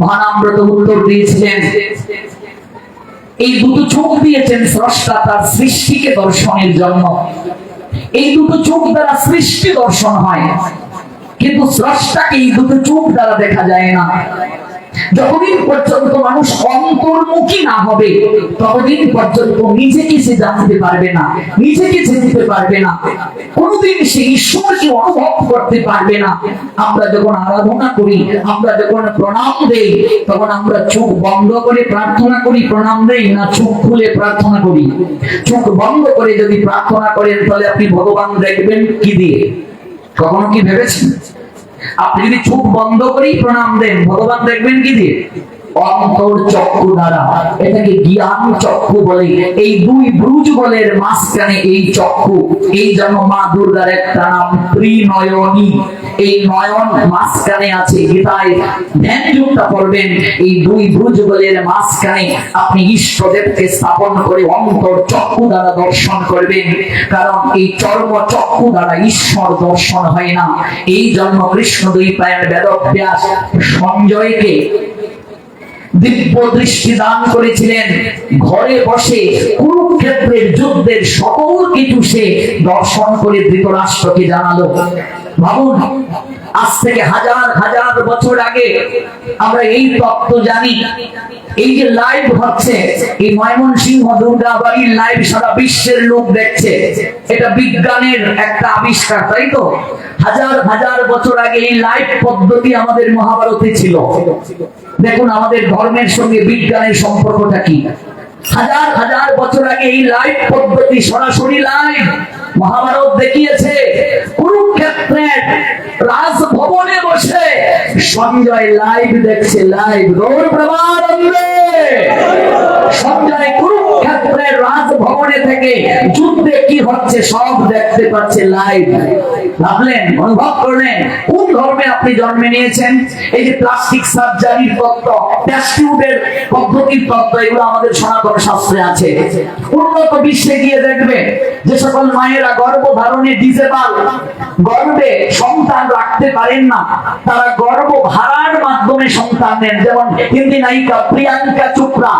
মহানাম্রত উত্তর দিয়েছিলেন। এই দুটো চোখ দিয়েছেন স্রষ্টা তার সৃষ্টিকে দর্শনের জন্য। এই দুটো চোখ দ্বারা সৃষ্টি দর্শন হয়, কিন্তু স্রষ্টাকে এই দুটো চোখ দ্বারা দেখা যায় না। যতদিন পর্যন্ত মানুষ অন্তর্মুখী না হবে, ততদিন পর্যন্ত নিজেকে সে জানতে পারবে না, নিজেকে চিনতে পারবে না। কোনদিন সে ঈশ্বরকে অনুভব করতে পারবে না। আমরা যখন আরাধনা করি, আমরা যখন প্রণাম দেই, তখন আমরা চোখ বন্ধ করে প্রার্থনা করি, প্রণাম দেই না চোখ খুলে প্রার্থনা করি। চোখ বন্ধ করে যদি প্রার্থনা করেন, তাহলে আপনি ভগবান দেখবেন কি দিয়ে? কখনো কি ভেবেছেন? আপনি যদি চোখ বন্ধ করেই প্রণাম দেন ভগবান দেখবেন কি দিয়ে? অন্তর চক্ষু দ্বারা, এটাকে জ্ঞান চক্ষু বলে। এই দুই ব্রুজ বলের মাঝখানে এই চক্ষু, এই জন্য মা দুর্গার একটা নাম এই নয়ন মাঝখানে আছে, গীতায় ধ্যান এই দুই মাঝখানে আপনি স্থাপন করে অন্তর চক্ষু দ্বারা দর্শন করবেন। কারণ এই চর্ম চক্ষু দ্বারা ঈশ্বর দর্শন হয় না। এই জন্য কৃষ্ণ দুই পায়ের বেদব্যাস সঞ্জয়কে দিব্য দৃষ্টি দান করেছিলেন। ঘরে বসে কুরুক্ষেত্রের যুদ্ধের সকল কিছু সে দর্শন করে ধৃতরাষ্ট্রকে জানালো। ভাবুন আজ থেকে হাজার হাজার বছর আগে আমরা এই তত্ত্ব জানি। এই যে লাইভ হচ্ছে, এই ময়মনসিংহ দুর্গা বাড়ির লাইভ সারা বিশ্বের লোক দেখছে। এটা বিজ্ঞানের একটা আবিষ্কার, তাই তো? হাজার হাজার বছর আগে এই লাইভ পদ্ধতি আমাদের মহাভারতে ছিল। দেখুন, আমাদের ধর্মের সঙ্গে বিজ্ঞানের সম্পর্কটা কি? হাজার হাজার বছর আগে এই লাইভ পদ্ধতি সরাসরি লাইভ মহাভারত দেখিয়েছে সঞ্জয় লাইভ দেখছে, লাইভ। গৌর প্রমানন্দে সঞ্জয় কুরুক্ষেত্রের রাজভবনে থেকে যুদ্ধে কি হচ্ছে সব দেখতে পাচ্ছে লাইভ। ভাবলেন, অনুভব করলেন, কোন ধর্মে আপনি জন্মে নিয়েছেন? এই যে প্লাস্টিক সার্জারির তত্ত্ব টেস্ট টিউবের পদ্ধতির তত্ত্ব, এগুলো আমাদের সনাতন শাস্ত্রে আছে। উন্নত বিশ্বে গিয়ে দেখবে যে সকল মায়েরা গর্ভধারণে ডিজেবল গর্ভে সন্তান রাখতে পারেন না, তারা গর্ভ ভাড়ার মাধ্যমে সন্তান নেন। যেমন হিন্দি নায়িকা প্রিয়াঙ্কা চোপড়া,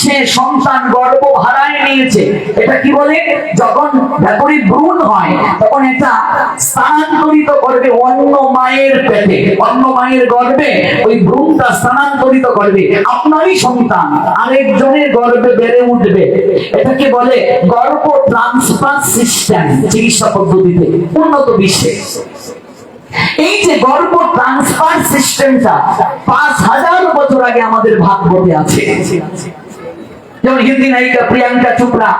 সে সন্তান গর্ভ ভাড়ায় নিয়েছে। এটা কি বলে? যখন ব্যাপারী ভ্রূণ হয়, তখন এটা স্থানান্তরিত করবে অন্য মায়ের পেটে। অন্য মায়ের গর্ভে ওই ভ্রূণটা স্থানান্তরিত করবে। আপনারই সন্তান আরেকজনের গর্ভে বেড়ে উঠবে। এটাকে বলে? গর্ব গর্ভ ট্রান্সফার সিস্টেম চিকিৎসা পদ্ধতিতে উন্নত বিশ্বে। এই যে ট্রান্সফার সিস্টেমটা পাঁচ হাজার বছর আগে আমাদের ভাগবতে আছে। যেমন হিন্দি নায়িকা প্রিয়াঙ্কা চোপড়া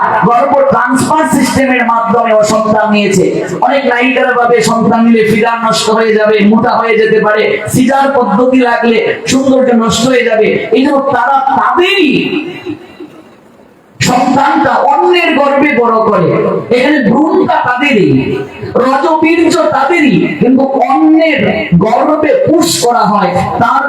ট্রান্সফার সিস্টেমের মাধ্যমে ও সন্তান নিয়েছে। অনেক নায়িকারা ভাবে সন্তান নিলে ফিগার নষ্ট হয়ে যাবে, মোটা হয়ে যেতে পারে। সিজার পদ্ধতি লাগলে সৌন্দর্য নষ্ট হয়ে যাবে। এই তারা তাদেরই সন্তানটা অন্যের গর্বে বড় করে। এখানে ভ্রূণটা তাদেরই তাদেরই, কিন্তু অন্যের করা হয়, তার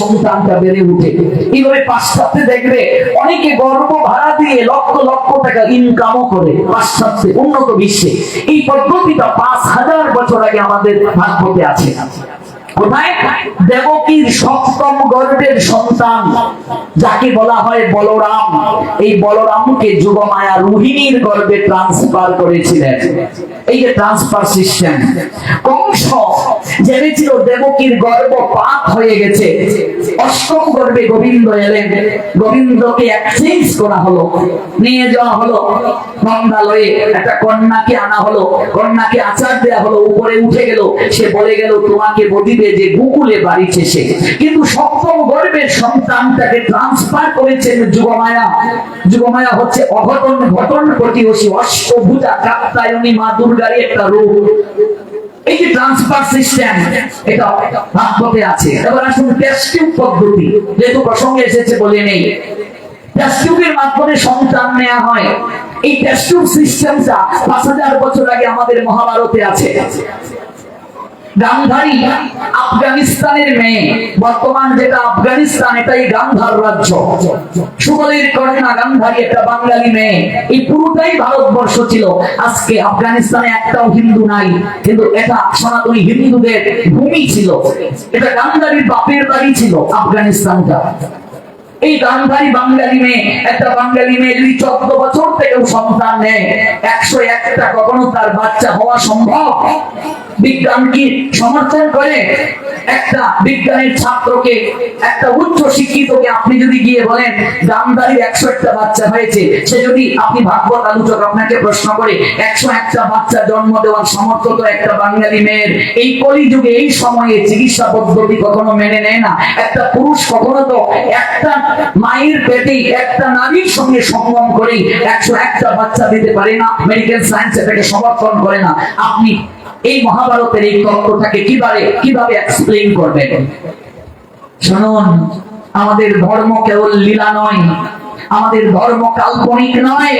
সন্তানটা বেড়ে উঠে। এইভাবে পাশ্চাত্যে দেখবে? অনেকে গর্ব ভাড়া দিয়ে লক্ষ লক্ষ টাকা ইনকামও করে পাশ্চাত্যে, উন্নত বিশ্বে। এই পদ্ধতিটা পাঁচ হাজার বছর আগে আমাদের ভাগ্যতে আছে। দেবকীর সপ্তম গর্ভের সন্তান, যাকে বলা হয় বলরাম। এই বলরামকে যুগমায়া রোহিণীর গর্ভে ট্রান্সফার করেছিলেন। এই যে ট্রান্সফার সিস্টেম কংস জেনেছিল দেবকীর গর্ভ পাপ হয়ে গেছে। অষ্টম গর্ভে গোবিন্দ এলেন। গোবিন্দকে এক্সচেঞ্জ করা হলো, নিয়ে যাওয়া হলো। নন্দালয়ে একটা কন্যাকে আনা হলো, কন্যাকে আচার দেওয়া হলো, উপরে উঠে গেল, সে বলে গেল, তোমাকে বদিবে যে গুকুলে বাড়িছে সে। কিন্তু সপ্তম গর্ভের সন্তানটাকে ট্রান্সফার করেছেন হচ্ছে অঘটন, ঘটন কাপ্তায়নী মা দুর্গারই একটা রূপ। যেহেতু প্রসঙ্গে এসেছে বলে নেই টেস্টিউবের মাধ্যমে সন্তান নেওয়া হয়। এই টেস্টিউব সিস্টেমটা পাঁচ হাজার বছর আগে আমাদের মহাভারতে আছে। গান্ধারী আফগানিস্তানের মেয়ে। বর্তমান যেটা আফগানিস্তান, এটাই গান্ধার রাজ্য। একটা বাঙালি মেয়ে। এই পুরোটাই ভারতবর্ষ ছিল। আজকে আফগানিস্তানে একটাও হিন্দু নাই। কিন্তু এটা সনাতনী হিন্দুদের ভূমি ছিল। এটা গান্ধারীর বাপের বাড়ি ছিল আফগানিস্তানটা। এই দানধারী বাঙালি মেয়ে, একটা বাঙালি মেয়ে যদি চোদ্দ বছর থেকেও সন্তান নেয়, একশো একটা কখনো তার বাচ্চা হওয়া সম্ভব? বিজ্ঞান কি সমর্থন করে? একটা বিজ্ঞানের ছাত্রকে, একটা উচ্চ শিক্ষিতকে আপনি যদি গিয়ে বলেন গান্ধারীর একশো একটা বাচ্চা হয়েছে, সে যদি আপনি ভাগবত আলোচক আপনাকে প্রশ্ন করে, একশো একটা বাচ্চা জন্ম দেওয়ার সমর্থ তো একটা বাঙালি মেয়ের? এই কলিযুগে, এই সময়ে চিকিৎসা পদ্ধতি কখনো মেনে নেয় না? একটা পুরুষ কখনো তো একটা মায়ের পেটে একটা নারীর সঙ্গে সংগম করে একশো একটা বাচ্চা দিতে পারে না, মেডিকেল সায়েন্স এটাকে সমর্থন করে না। আপনি এই মহাভারতের এই তত্ত্বটাকে কীভাবে কীভাবে এক্সপ্লেইন করবেন শুনুন আমাদের ধর্ম কেবল লীলা নয় আমাদের ধর্ম কাল্পনিক নয়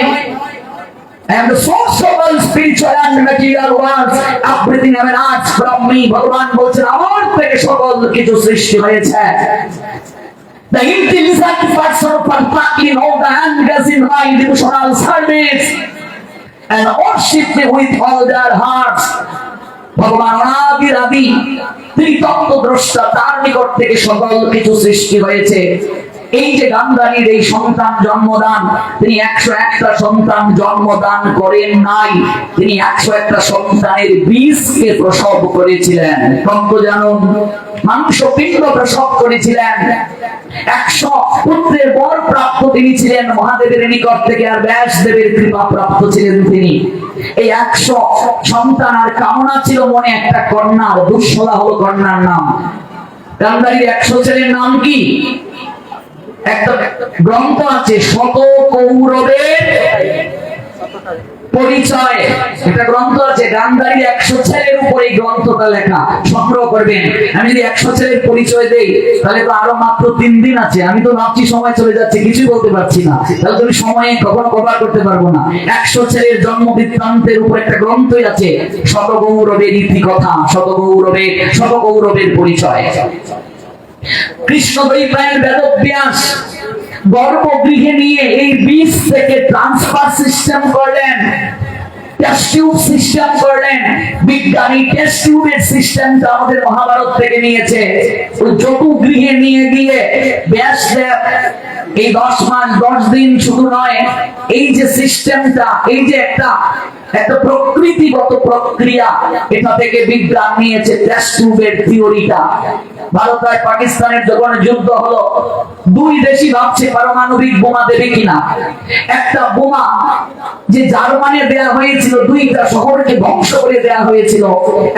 And the source of all spiritual and material worlds, everything emanates from me. ভগবান বলছেন আমার থেকে সকল কিছু সৃষ্টি হয়েছে The intelligent person perfectly know the angels in my devotional service and worship me with all their hearts. তিনি তার নিকট থেকে সকল কিছু সৃষ্টি হয়েছে। এই যে গান্ধারীর এই সন্তান জন্মদান, তিনি একশো একটা সন্তান জন্মদান করেন নাই, তিনি একশো একটা সন্তানের বীজকে প্রসব করেছিলেন। জানুন মাংস পিণ্ড প্রসব করেছিলেন। একশো পুত্রের বর প্রাপ্ত তিনি ছিলেন, মহাদেবের নিকট থেকে আর ব্যাস দেবের কৃপা প্রাপ্ত ছিলেন তিনি। এই একশো সন্তান আর কামনা ছিল মনে একটা কন্যা দুঃসলা হলো কন্যার নাম। গান্ধারীর একশো ছেলের নাম কি? একটা গ্রন্থ আছে, শত কৌরবের। পরিচয়। গ্রন্থ আছে একশো ছেলের উপর এই গ্রন্থটা লেখা। সংগ্রহ করবেন। আমি যদি একশো ছেলের পরিচয় দেই, তাহলে তো আরও মাত্র তিন দিন আছে। আমি তো ভাবছি সময় চলে যাচ্ছে, কিছুই বলতে পারছি না। তাহলে তুমি সময়ে কখনো কভার করতে পারব না। একশো ছেলের জন্ম বৃত্তান্তের উপর একটা গ্রন্থই আছে শত গৌরবের ইতি কথা শত গৌরবের শত গৌরবের পরিচয়। কৃষ্ণ দৈপায়ন বেদব্যাস গর্ভগৃহে নিয়ে এই বীজ থেকে ট্রান্সফার সিস্টেম করলেন। প্রকৃতিগত প্রক্রিয়া, এটা থেকে বিজ্ঞান নিয়েছে থিওরিটা। ভারত আর পাকিস্তানের যখন যুদ্ধ হলো, দুই দেশই ভাবছে পারমাণবিক বোমা দেবে কিনা। একটা বোমা যে জার্মানে দেয়া হয়েছিল দুইটা শহরকে ধ্বংস করে দেয়া হয়েছিল।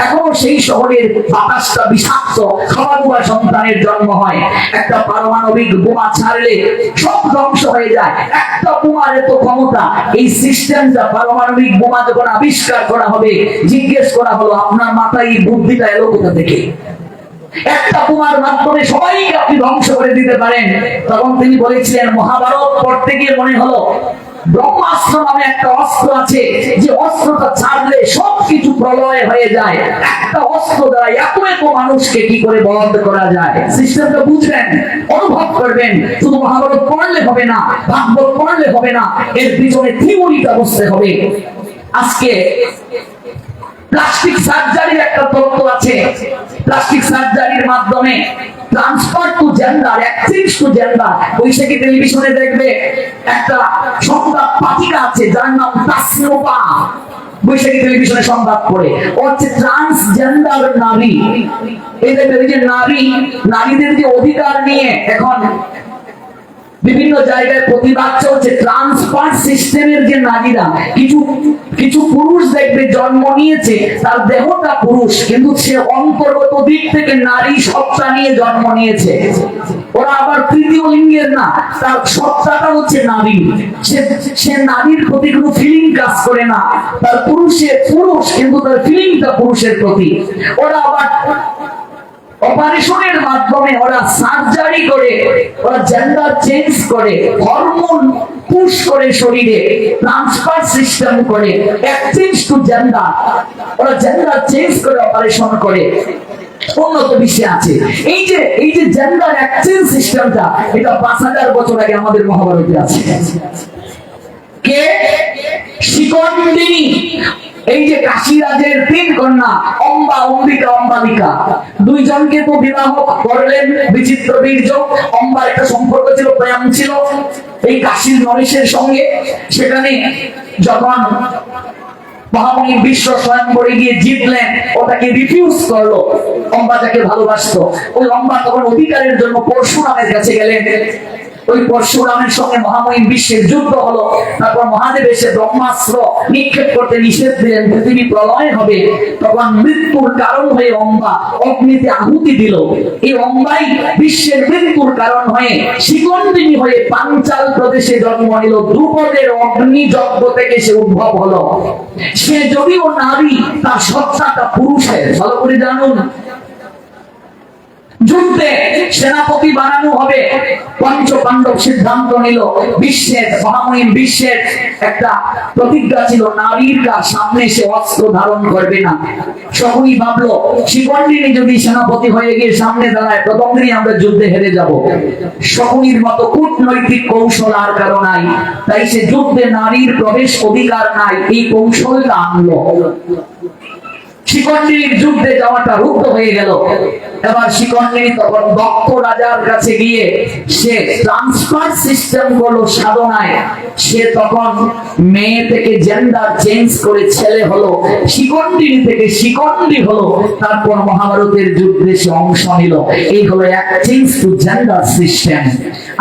এখনও সেই শহরের বাতাসটা বিষাক্ত খাওয়া সন্তানের জন্ম হয়। একটা পারমাণবিক বোমা ছাড়লে সব ধ্বংস হয়ে যায়। একটা বোমার এত ক্ষমতা, এই সিস্টেমটা পারমাণবিক বোমা যখন আবিষ্কার করা হবে, জিজ্ঞেস করা হলো, আপনার মাথায় এই বুদ্ধিটা এলো কোথা থেকে? একটা বোমার মাধ্যমে সবাইকে আপনি ধ্বংস করে দিতে পারেন। তখন তিনি বলেছিলেন, মহাভারত পড়তে গিয়ে মনে হলো ব্রহ্মাস্ত্র নামে একটা অস্ত্র আছে, যে অস্ত্রটা ছাড়লে সবকিছু প্রলয় হয়ে যায়। একটা অস্ত্র দ্বারা এত এত মানুষকে কি করে বন্ধ করা যায়? সিস্টেমটা বুঝবেন, অনুভব করবেন। শুধু মহাভারত পড়লে হবে না, ভাগবত পড়লে হবে না, এর পিছনে থিওরিটা বুঝতে হবে। আজকে প্লাস্টিক সার্জারির একটা তত্ত্ব আছে। প্লাস্টিক সার্জারির মাধ্যমে সংবাদ আছে, যার নাম বৈশাখী টেলিভিশনে সংবাদ নারী। যে নারী, নারীদের যে অধিকার নিয়ে এখন বিভিন্ন জায়গায় প্রতিবাদ চলছে ট্রান্সফার সিস্টেমের যে নারীরা, কিছু কিছু পুরুষ দেখবে জন্ম নিয়েছে, তার দেহটা পুরুষ, কিন্তু সে অন্তর্গত দিক থেকে নারী সত্তা নিয়ে জন্ম নিয়েছে। ওরা আবার তৃতীয় লিঙ্গের না, তার সত্তাটা হচ্ছে নারী। সে সে নারীর প্রতি কোনো ফিলিং কাজ করে না। তার পুরুষের পুরুষ, কিন্তু তার ফিলিংটা পুরুষের প্রতি। ওরা আবার অপারেশনের মাধ্যমে ওরা সার্জারি করে, ওরা জেন্ডার চেঞ্জ করে হরমোন পুশ করে শরীরে ট্রান্সফার সিস্টেম করে এক্সচেঞ্জ টু জেন্ডার ওরা জেন্ডার চেঞ্জ করে অপারেশন করে। উন্নত বিশ্বে আছে। এই যে এই যে জেন্ডার এক্সচেঞ্জ সিস্টেমটা এটা পাঁচ হাজার বছর আগে আমাদের মহাভারতে আছে। কে? শিকন্দিনী। এই যে কাশীরাজের তিন কন্যা অম্বা অম্বিকা, অম্বালিকা। দুইজনকে তো বিবাহ করলেন, বিচিত্র বীর্য। অম্বার একটা সম্পর্ক ছিল, প্রেম ছিল। এই কাশীর নরেশের সঙ্গে সেখানে যখন মহামণি বিশ্ব স্বয়ংবরে গিয়ে জিতলেন ওটাকে রিফিউজ করল। অম্বা যাকে ভালোবাসতো। ওই অম্বা তখন অধিকারের জন্য পরশুরামের কাছে গেলেন। ওই পরশুরামের সঙ্গে মহামহিম বিশ্বের যুদ্ধ হলো। তারপর মহাদেব এসে ব্রহ্মাস্ত্র নিক্ষেপ করতে নিষেধ দিলেন পৃথিবী প্রলয় হবে। তখন মৃত্যুর কারণ হয়ে অম্বা অগ্নিতে আহুতি দিল। এই অম্বাই বিশ্বের মৃত্যুর কারণ হয়ে শিকন্দিনী হয়ে পাঞ্চাল প্রদেশে জন্ম নিল। ধ্রুপদের অগ্নি যজ্ঞ থেকে সে উদ্ভব হলো। সে যদিও নারী, তার সত্তাটা পুরুষের। ভালো করে জানুন। যুদ্ধে সেনাপতি বানানো হবে। পঞ্চ পাণ্ডব সিদ্ধান্ত নিল, বিশ্বের, মহামহিম বিশ্বের একটা প্রতিজ্ঞা ছিল, নারীর সামনে এসে অস্ত্র ধারণ করবে না। সকলেই ভাবলো শিবন্ডিনী যদি সেনাপতি হয়ে গিয়ে সামনে দাঁড়ায়, প্রথম দিনই আমরা যুদ্ধে হেরে যাব। সকলের মতো কূটনৈতিক কৌশল আর কারও নাই। তাই সে যুদ্ধে নারীর প্রবেশ অধিকার নাই, এই কৌশলটা আনলো। শিকন্ডিনীর যুদ্ধে যাওয়াটা রুদ্ধ হয়ে গেল। এবার তখন দক্ষ রাজার কাছে গিয়ে সে ট্রান্সফার সিস্টেম সাধনায়, সে তখন মেয়ে থেকে জেন্ডার চেঞ্জ করে ছেলে হলো শিকন্ডিনী থেকে শিকন্ডি হলো, তারপর মহাভারতের যুদ্ধে সে অংশ নিল। এই হলো এক চেঞ্জ টু জেন্ডার সিস্টেম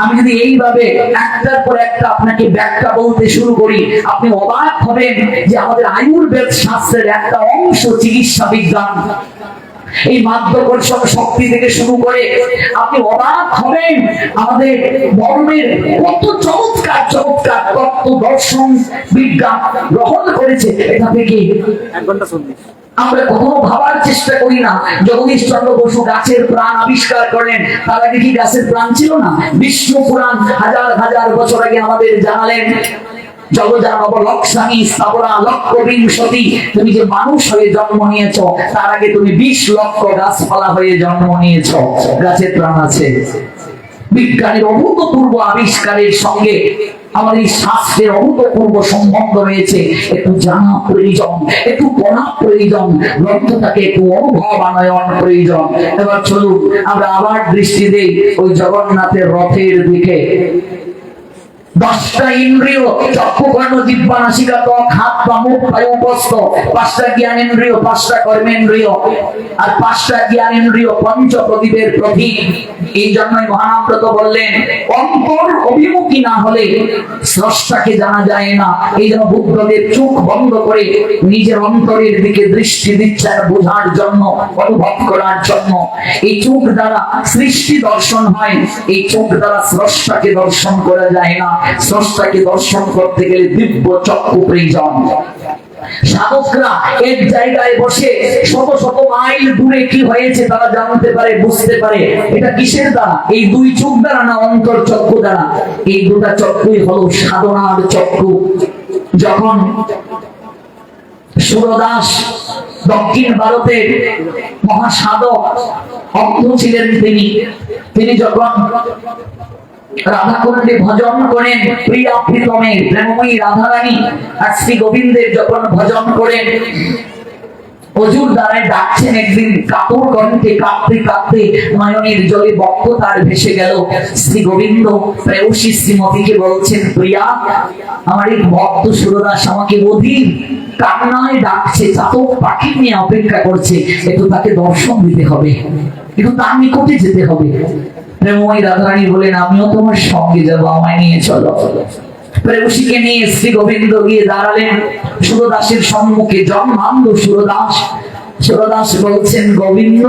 আমি যদি এইভাবে একটার পর একটা আপনাকে ব্যাখ্যা বলতে শুরু করি, আপনি অবাক হবেন যে আমাদের আয়ুর্বেদ শাস্ত্রের একটা অংশ চিকিৎসা বিজ্ঞান। এই মাধ্যাকর্ষণ শক্তি থেকে শুরু করে আপনি অবাক হবেন আমাদের ধর্মের কত চমৎকার চমৎকার তত্ত্ব দর্শন বিজ্ঞান গ্রহণ করেছে। এটা থেকে এক ঘণ্টা চল্লিশ। আমরা কখনো ভাবার চেষ্টা করি না। জগদীশ চন্দ্র বসু গাছের প্রাণ আবিষ্কার করেন। তার আগে কি গাছের প্রাণ ছিল না? বিষ্ণু পুরাণ হাজার হাজার বছর আগে আমাদের জানালেন। তুমি যে মানুষ হয়ে জন্ম নিয়েছ, তার আগে তুমি বিশ লক্ষ গাছপালা হয়ে জন্ম নিয়েছ। গাছের প্রাণ আছে। বিজ্ঞানের অভূতপূর্ব আবিষ্কারের সঙ্গে আমাদের শাস্ত্রের অভূতপূর্ব সম্বন্ধ রয়েছে। একটু জানা প্রয়োজন, একটু পড়া প্রয়োজন, গ্রন্থটাকে একটু অনুভব আনয়ন প্রয়োজন। এবার চলুন, আমরা আবার দৃষ্টি দেই ওই জগন্নাথের রথের দিকে। দশটা ইন্দ্রিয় হাত পা, মুখ উপস্থ পাঁচটা পাঁচটা কর্মেন্দ্রিয় আর পাঁচটা পঞ্চ প্রদীপের এই জন্যই বললেন, অন্তর অভিমুখী না হলে স্রষ্টাকে জানা যায় না। এই জন্য বুদ্ধদেব চোখ বন্ধ করে নিজের অন্তরের দিকে দৃষ্টি দিচ্ছেন বোঝার জন্য, অনুভব করার জন্য। এই চোখ দ্বারা সৃষ্টি দর্শন হয়, এই চোখ দ্বারা স্রষ্টাকে দর্শন করা যায় না। স্রষ্টাকে দর্শন করতে গেলে দিব্য চক্ষু প্রয়োজন। সাধকরা এক জায়গায় বসে শত শত মাইল দূরে কি হয়েছে তারা জানতে পারে, বুঝতে পারে। এটা কিসের দ্বারা? এই দুই চোখ দ্বারা না অন্তর চক্ষু দ্বারা? এই দুটা চক্ষুই হলো সাধনার চক্ষু। যখন সুরদাস দক্ষিণ ভারতের মহাসাধক অন্ধ ছিলেন তিনি তিনি যখন নয়নের জলে বক্ত তার ভেসে গেল। শ্রী গোবিন্দ প্রেয়সী শ্রীমতীকে বলছেন, প্রিয়া, আমার এই ভক্ত সুরদাস আমাকে অধীর কান্নায় ডাকছে, চাতক পাখি নিয়ে অপেক্ষা করছে একটু তাকে দর্শন দিতে হবে একটু তার নিকটে যেতে হবে। বলেন আমিও তোমার সঙ্গে যাব, আমায় নিয়ে চলো। প্রেয়সীকে নিয়ে গোবিন্দ গিয়ে দাঁড়ালেন। সুরদাসের সম্মুখে জন্মান্ধ সুরদাস। সুরদাস বলছেন, গোবিন্দ,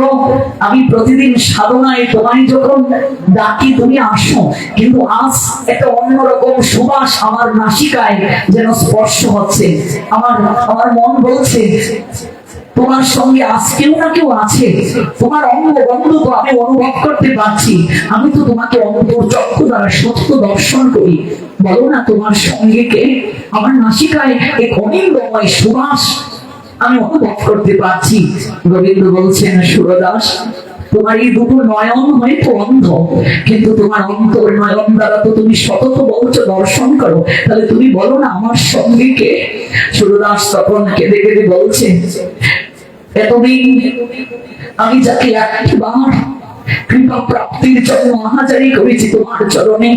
আমি প্রতিদিন সাধনায় তোমায় যখন ডাকি, তুমি আসো। কিন্তু আজ একটা অন্যরকম সুবাস আমার নাসিকায় যেন স্পর্শ হচ্ছে। আমার আমার মন বলছে তোমার সঙ্গে আজকেও না কেউ আছে? তোমার অঙ্গ বন্ধ তো আমি অনুভব করতে পারছি। আমি তো তোমাকে অন্তর্চক্ষু দ্বারা সত্য দর্শন করি। বলো না তোমার সঙ্গে কে? আমার নাসিকায় এক অনিন্দময় সুবাস আমি অনুভব করতে পারছি। রবীন্দ্র বলছেন, সুরদাস, তোমার এই দুটো নয়ন হয়তো অন্ধ। কিন্তু তোমার অন্তর নয়ন দ্বারা তো তুমি সতত বলছো, দর্শন করো। তাহলে তুমি বলো না আমার সঙ্গে কে? সুরদাস তখন কেঁদে কেঁদে বলছে এতদিন আমি যাকে একবার কৃপা প্রাপ্তির জন্য মহাজারি করেছি তোমার চরণে।